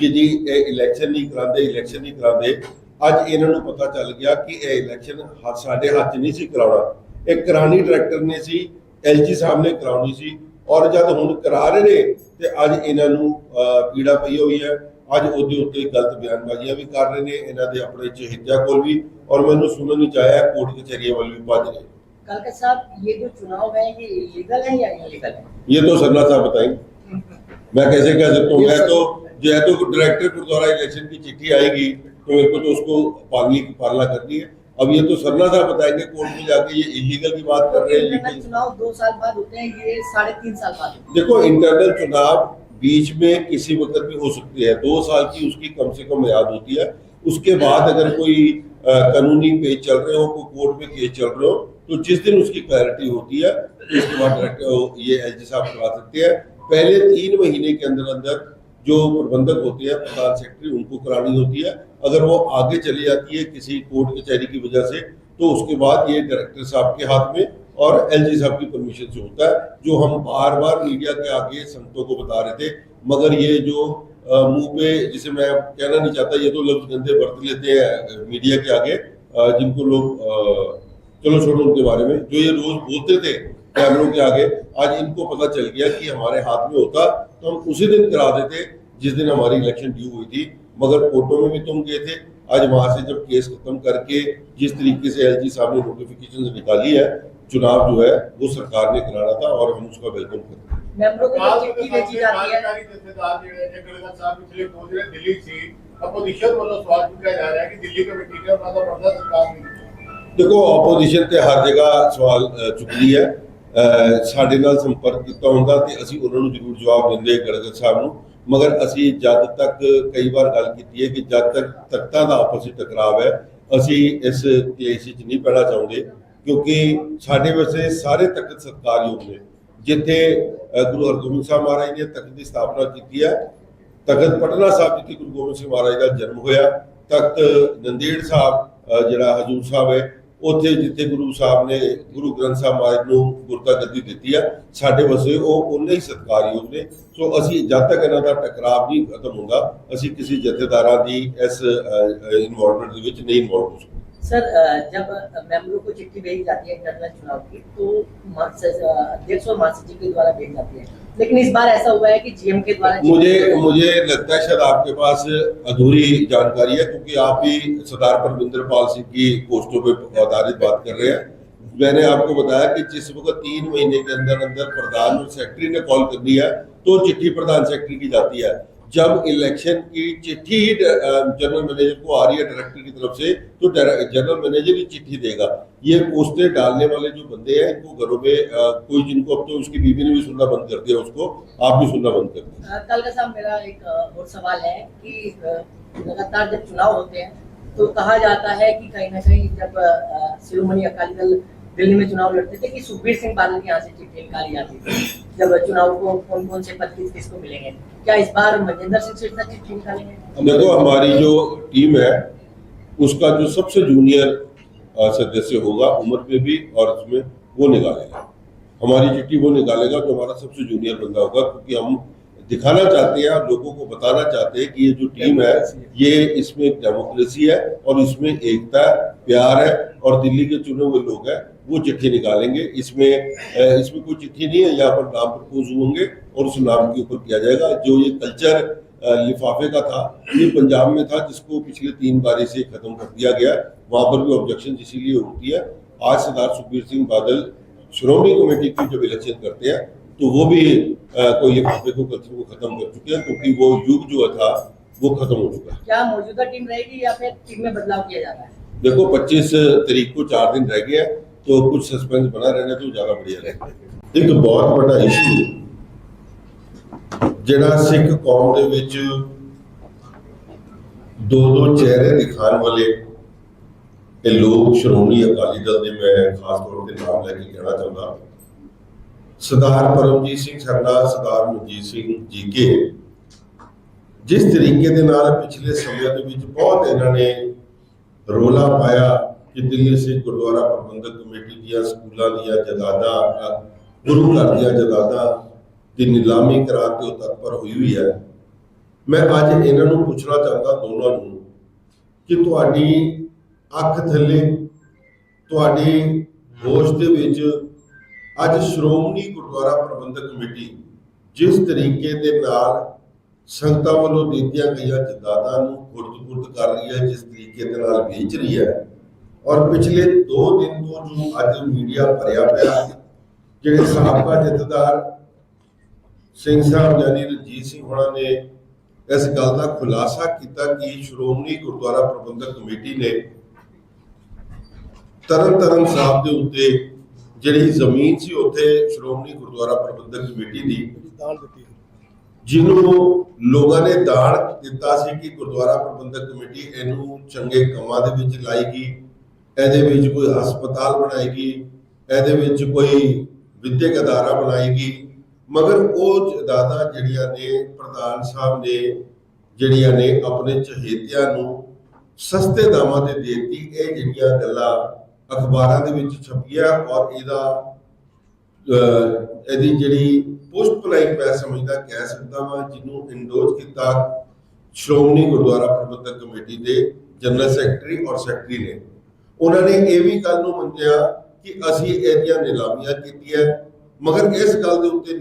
Speaker 1: ਕਿ ਜੀ ਇਹ ਇਲੈਕਸ਼ਨ ਨਹੀਂ ਕਰਾਉਂਦੇ ਇਲੈਕਸ਼ਨ ਨਹੀਂ ਕਰਾਉਂਦੇ ਅੱਜ ਇਹਨਾਂ ਨੂੰ ਪਤਾ ਚੱਲ ਗਿਆ ਕਿ ਇਹ ਇਲੈਕਸ਼ਨ ਹੱਥ ਸਾਡੇ ਹੱਥ 'ਚ ਨਹੀਂ ਸੀ ਕਰਾਉਣਾ ਇਹ ਕਰਾਣੀ ਡਾਇਰੈਕਟਰ ਨੇ ਸੀ ਐਲਜੀ ਸਾਹਿਬ ਨੇ ਕਰਾਉਣੀ ਸੀ ਔਰ ਜਦ ਹੁਣ ਕਰਾ ਰਹੇ ਨੇ ਤੇ ਅੱਜ ਇਹਨਾਂ ਨੂੰ ਅਹ, ਪੀੜਾ ਪਈ ਹੋਈ ਹੈ ਅੱਜ ਉਹਦੇ ਉੱਤੇ ਗਲਤ ਬਿਆਨਬਾਜ਼ੀਆਂ ਵੀ ਕਰ ਰਹੇ ਨੇ ਇਹਨਾਂ ਦੇ ਆਪਣੇ ਚਹਿੱਤਿਆਂ ਕੋਲ ਵੀ ਔਰ ਮੈਨੂੰ ਸੁਣਨ ਵਿੱਚ ਆਇਆ ਕੋਰਟ ਕਚਹਿਰੀਆਂ ਵੱਲ ਵੀ ਭੱਜ ਰਹੇ
Speaker 4: कलका साहब ये जो चुनाव है ये इलीगल है या इलीगल है
Speaker 1: ये तो सरना साहब बताएंगे मैं कैसे कह सकता हूँ मैं तो जो है तो डायरेक्टर गुरुद्वारा इलेक्शन की चिट्ठी आएगी
Speaker 4: تو میرے کو تو اس کو پالنی پالنا کرنی
Speaker 1: ہے۔ اب یہ تو سرنا صاحب بتائیں گے کورٹ میں جا کے یہ انلیگل کی بات کر رہے ہیں۔ چناؤ دو سال بعد ہوتے ہیں یہ ساڑھے تین سال بعد دیکھو انٹرنل چناؤ بیچ میں کسی وقت بھی ہو سکتی ہے۔ دو سال کی اس کی کم سے کم یاد ہوتی ہے۔ اس کے بعد اگر کوئی قانونی پیج چل رہے ہو کوئی کورٹ میں کیس چل رہے ہو تو جس دن اس کی کلیئرٹی ہوتی ہے اس کے بعد یہ ایل جی صاحب کرا سکتے ہیں۔ پہلے تین مہینے کے اندر اندر جو پربندک ہوتے ہیں پردھان سیکٹری، ان کو کرانی ہوتی ہے۔ اگر وہ آگے چلی جاتی ہے کسی کورٹ کچہری کی وجہ سے، تو اس کے بعد یہ ڈائریکٹر صاحب کے ہاتھ میں اور ایل جی صاحب کی پرمیشن سے ہوتا ہے، جو ہم بار بار میڈیا کے آگے سنتوں کو بتا رہے تھے۔ مگر یہ جو منہ پہ جسے میں کہنا نہیں چاہتا، یہ تو لفظ گندے برت لیتے ہیں میڈیا کے آگے جن کو لوگ چلو چھوڑو ان کے بارے میں۔ جو یہ روز بولتے تھے کیمروں کے آگے آج ان کو پتہ چل گیا کہ ہمارے ہاتھ میں ہوتا تو ہم اسی دن کرا دیتے جس دن ہماری الیکشن ڈیو ہوئی تھی۔ مگر کوٹوں میں
Speaker 4: بھی تم گئے تھے۔ آج وہاں سے جب
Speaker 3: کیس ختم کر کے جس طریقے سے ایل جی صاحب نے نوٹیفیکیشن نکالی ہے چناب جو ہے وہ سرکار نے کرانا تھا اور ہم اس کا ویلکم
Speaker 1: کرتے ہیں۔ دیکھو اپوزیشن تے ہر جگہ سوال چکی ہے۔ ਸਾਡੇ ਨਾਲ ਸੰਪਰਕ ਕੀਤਾ ਹੁੰਦਾ ਤੇ ਅਸੀਂ ਉਹਨਾਂ ਨੂੰ ਜ਼ਰੂਰ ਜਵਾਬ ਦਿੰਦੇ ਗੜਗੜ ਸਾਹਿਬ ਨੂੰ। ਮਗਰ ਅਸੀਂ ਜਦ ਤੱਕ ਕਈ ਵਾਰ ਗੱਲ ਕੀਤੀ ਹੈ ਕਿ ਜਦ ਤੱਕ ਤਖਤਾਂ ਦਾ ਆਪਸ ਵਿੱਚ ਟਕਰਾਵ ਹੈ, ਅਸੀਂ ਇਸ ਕੇਸ ਵਿੱਚ ਨਹੀਂ ਪੈਣਾ ਚਾਹੁੰਦੇ, ਕਿਉਂਕਿ ਸਾਡੇ ਵਸੇ ਸਾਰੇ ਤਖਤ ਸਤਿਕਾਰਯੋਗ ਨੇ। ਜਿੱਥੇ ਗੁਰੂ ਹਰਗੋਬਿੰਦ ਸਾਹਿਬ ਮਹਾਰਾਜ ਨੇ ਤਖਤ ਦੀ ਸਥਾਪਨਾ ਕੀਤੀ ਹੈ, ਤਖਤ ਪਟਨਾ ਸਾਹਿਬ ਜਿੱਥੇ ਗੁਰੂ ਗੋਬਿੰਦ ਸਿੰਘ ਮਹਾਰਾਜ ਦਾ ਜਨਮ ਹੋਇਆ, ਤਖਤ ਨੰਦੇੜ ਸਾਹਿਬ ਜਿਹੜਾ ਹਜੂਰ ਸਾਹਿਬ ਹੈ ਉੱਥੇ ਜਿੱਥੇ ਗੁਰੂ ਸਾਹਿਬ ਨੇ ਗੁਰੂ ਗ੍ਰੰਥ ਸਾਹਿਬ ਮਹਾਰਾਜ ਨੂੰ ਗੁਰਤਾ ਗੱਦੀ ਦਿੱਤੀ ਹੈ ਸਾਡੇ ਵਸੇ ਉਹ ਉਨੇ ਹੀ ਸਤਿਕਾਰਯੋਗ ਨੇ ਸੋ ਅਸੀਂ ਜਦ ਤੱਕ ਇਹਨਾਂ ਦਾ ਟਕਰਾਵ ਨਹੀਂ ਖਤਮ ਹੁੰਦਾ ਅਸੀਂ ਕਿਸੇ ਜਥੇਦਾਰਾਂ ਦੀ ਇਸ ਇਨਵੋਲਵਮੈਂਟ ਦੇ ਵਿੱਚ ਨਹੀਂ ਇਨਵੋਲਵ ਹੋ ਸਕਦੇ
Speaker 4: सर अ, जब मेंबरों को चिट्ठी भेजी जाती है इंटरनल चुनाव की तो महासचिव, अ, अध्यक्ष और महासचिव के द्वारा भेजी जाती है लेकिन इस बार ऐसा हुआ है कि जीएम के द्वारा
Speaker 1: मुझे मुझे लगता है शायद आपके पास अधूरी जानकारी है क्योंकि आप भी सरदार परविंदर पाल सिंह की पोस्टों पे आधारित बात कर रहे हैं मैंने आपको बताया कि जिस वक्त तीन महीने के अंदर अंदर प्रधान और सेक्रेटरी ने कॉल कर दिया तो चिट्ठी प्रधान सेक्रेटरी की जाती है جب الیکشن کی چٹھی ہی جنرل منیجر کو آ رہی ہے ڈائریکٹر کی طرف سے، تو جنرل مینیجر ہی چٹھی دے گا۔ یہ پوسٹیں ڈالنے والے جو بندے ہیں، ان کو گھروں میں کوئی جن کو اب تو اس کی بیوی نے بھی سننا بند کر دیا، اس کو آپ بھی
Speaker 4: سننا بند کر دیا۔ صاحب، میرا ایک اور سوال ہے کہ لگاتار جب چناؤ ہوتے ہیں، تو کہا جاتا ہے کہ کہیں نہ کہیں جب سیرومنی اکالی دل دلی میں چناؤ لڑتے تھے کہ سکھبیر سنگھ بادل کے یہاں سے چٹھی نکالی جاتی تھی۔ جب چناؤ کو کون کون سے پد کس کس کو ملیں گے؟ کیا اس بار مجندر سنگھ سیٹنا چٹھی
Speaker 1: نکالیں گے دیکھو، ہماری جو ٹیم ہے، اس کا جو سب سے جونیئر سدسیہ ہوگا، عمر پہ بھی اور اس میں وہ نکالے گا۔ ہماری چٹھی وہ نکالے گا جو ہمارا سب سے جونیئر بندہ ہوگا، کیونکہ ہم دکھانا چاہتے ہیں اور لوگوں کو بتانا چاہتے ہیں کہ یہ جو ٹیم ہے، یہ اس میں ڈیموکریسی ہے اور اس میں ایکتا ہے پیار ہے اور دلی کے چنے ہوئے لوگ ہیں، وہ چٹھی نکالیں گے۔ اس میں اس میں کوئی چٹھی نہیں ہے، یہاں پر نام پرپوز ہوں گے اور اس نام کے اوپر کیا جائے گا۔ جو یہ کلچر لفافے کا تھا، یہ پنجاب میں تھا، جس کو پچھلے تین بارے سے ختم کر دیا گیا۔ وہاں پر بھی آبجیکشن اسی لیے ہوتی ہے۔ آج سردار سکھبیر سنگھ بادل شرومنی کمیٹی کی جب الیکشن کرتے ہیں तो वो भी अ, कोई लिफाफे को कल्चर को खत्म कर चुके हैं क्योंकि वो युग जो था वो खत्म हो चुका है
Speaker 4: क्या मौजूदा टीम रहेगी या फिर टीम में बदलाव किया जा रहा है
Speaker 1: देखो 25 तरीक को चार दिन रह गए हैं तो कुछ सस्पेंस बना रहना तो ज्यादा बढ़िया रहेगा ਇੱਕ ਬਹੁਤ ਵੱਡਾ ਇਸ਼ੂ ਜਿਹੜਾ ਸਿੱਖ ਕੌਮ ਦੇ ਵਿੱਚ ਦੋ ਦੋ ਚਿਹਰੇ ਦਿਖਾਉਣ ਵਾਲੇ ਇਹ ਲੋਕ ਸ਼੍ਰੋਮਣੀ ਅਕਾਲੀ ਦਲ ਦੇ ਮੈਂ ਖਾਸ ਤੌਰ ਤੇ ਨਾਮ ਲੈ ਕੇ ਕਹਿਣਾ ਚਾਹੁੰਦਾ ਸਰਦਾਰ ਪਰਮਜੀਤ ਸਿੰਘ, ਸਰਦਾਰ ਸਰਦਾਰ ਮਨਜੀਤ ਸਿੰਘ ਜੀਕੇ ਜਿਸ ਤਰੀਕੇ ਦੇ ਨਾਲ ਪਿਛਲੇ ਸਮਿਆਂ ਦੇ ਵਿੱਚ ਬਹੁਤ ਇਹਨਾਂ ਨੇ ਰੋਲਾ ਪਾਇਆ ਕਿ ਦਿੱਲੀ ਸਿੱਖ ਗੁਰਦੁਆਰਾ ਪ੍ਰਬੰਧਕ ਕਮੇਟੀ ਦੀਆਂ ਸਕੂਲਾਂ ਦੀਆਂ ਜਦਾਦਾਂ, ਗੁਰੂ ਘਰ ਦੀਆਂ ਜਦਾਦਾਂ ਦੀ ਨਿਲਾਮੀ ਕਰਾਉਣ ਤੇ ਉਹ ਤਤਪਰ ਹੋਈ ਹੋਈ ਹੈ। ਮੈਂ ਅੱਜ ਇਹਨਾਂ ਨੂੰ ਪੁੱਛਣਾ ਚਾਹੁੰਦਾ ਦੋਨਾਂ ਨੂੰ ਕਿ ਤੁਹਾਡੀ ਅੱਖ ਥੱਲੇ, ਤੁਹਾਡੇ ਹੋਸ਼ ਦੇ ਵਿੱਚ ਅੱਜ ਸ਼੍ਰੋਮਣੀ ਗੁਰਦੁਆਰਾ ਪ੍ਰਬੰਧਕ ਕਮੇਟੀ ਜਿਸ ਤਰੀਕੇ ਦੇ ਨਾਲ ਸੰਗਤਾਂ ਵੱਲੋਂ ਦਿੱਤੀਆਂ ਗਈਆਂ ਜਦਾਦਾਂ ਨੂੰ ਖੁਰਦ-ਖੁਰਦ ਕਰ ਰਹੀ ਹੈ, ਜਿਸ ਤਰੀਕੇ ਦੇ ਨਾਲ ਵੇਚ ਰਹੀ ਹੈ ਔਰ ਪਿਛਲੇ 2 ਦਿਨ ਤੋਂ ਜੋ ਅੱਜ ਮੀਡੀਆ ਭਰਿਆ ਪਿਆ ਜਿਹੜੇ ਸਾਬਕਾ ਜਥੇਦਾਰ ਸਿੰਘ ਸਾਹਿਬ ਯਾਨੀ ਰਣਜੀਤ ਸਿੰਘ ਹੋਣਾ ਨੇ ਇਸ ਗੱਲ ਦਾ ਖੁਲਾਸਾ ਕੀਤਾ ਕਿ ਸ਼੍ਰੋਮਣੀ ਗੁਰਦੁਆਰਾ ਪ੍ਰਬੰਧਕ ਕਮੇਟੀ ਨੇ ਤਰਨ ਤਾਰਨ ਸਾਹਿਬ ਦੇ ਉੱਤੇ ਜਿਹੜੀ ਜ਼ਮੀਨ ਸੀ ਉੱਥੇ ਸ਼੍ਰੋਮਣੀ ਗੁਰਦੁਆਰਾ ਪ੍ਰਬੰਧਕ ਕਮੇਟੀ ਦੀ
Speaker 2: ਦਾਨ ਦਿੱਤੀ
Speaker 1: ਜਿਹਨੂੰ ਲੋਕਾਂ ਨੇ ਦਾਨ ਦਿੱਤਾ ਸੀ ਕਿ ਗੁਰਦੁਆਰਾ ਪ੍ਰਬੰਧਕ ਕਮੇਟੀ ਇਹਨੂੰ ਚੰਗੇ ਕੰਮਾਂ ਦੇ ਵਿੱਚ ਲਾਏਗੀ, ਇਹਦੇ ਵਿੱਚ ਕੋਈ ਹਸਪਤਾਲ ਬਣਾਏਗੀ, ਇਹਦੇ ਵਿੱਚ ਕੋਈ ਵਿਦਿਅਕ ਅਦਾਰਾ ਬਣਾਏਗੀ। ਮਗਰ ਉਹ ਜਾਇਦਾਦਾਂ ਜਿਹੜੀਆਂ ਨੇ, ਪ੍ਰਧਾਨ ਸਾਹਿਬ ਨੇ, ਜਿਹੜੀਆਂ ਨੇ ਆਪਣੇ ਚਹੇਤਿਆਂ ਨੂੰ ਸਸਤੇ ਦਾਮਾਂ ਤੇ ਦੇਤੀ, ਇਹ ਜਿਹੜੀਆਂ ਗੱਲਾਂ ਅਖਬਾਰਾਂ ਦੇ ਵਿੱਚ ਛਪੀਆਂ ਔਰ ਇਹਦਾ ਇਹਦੀ ਜਿਹੜੀ ਪੁਸ਼ਟ ਲਾਈਕ ਮੈਂ ਸਮਝਦਾ, ਕਹਿ ਸਕਦਾ ਵਾਂ, ਜਿਹਨੂੰ ਇੰਡੋਜ਼ ਕੀਤਾ ਸ਼੍ਰੋਮਣੀ ਗੁਰਦੁਆਰਾ ਪ੍ਰਬੰਧਕ ਕਮੇਟੀ ਦੇ ਜਨਰਲ ਸੈਕਟਰੀ ਔਰ ਸੈਕਟਰੀ ਨੇ। ਉਹਨਾਂ ਨੇ ਇਹ ਵੀ ਗੱਲ ਨੂੰ ਮੰਨਿਆ ਕਿ ਅਸੀਂ ਇਹਦੀਆਂ ਨਿਲਾਮੀਆਂ ਕੀਤੀਆਂ, ਮਗਰ ਇਸ ਗੱਲ ਦੇ ਉੱਤੇ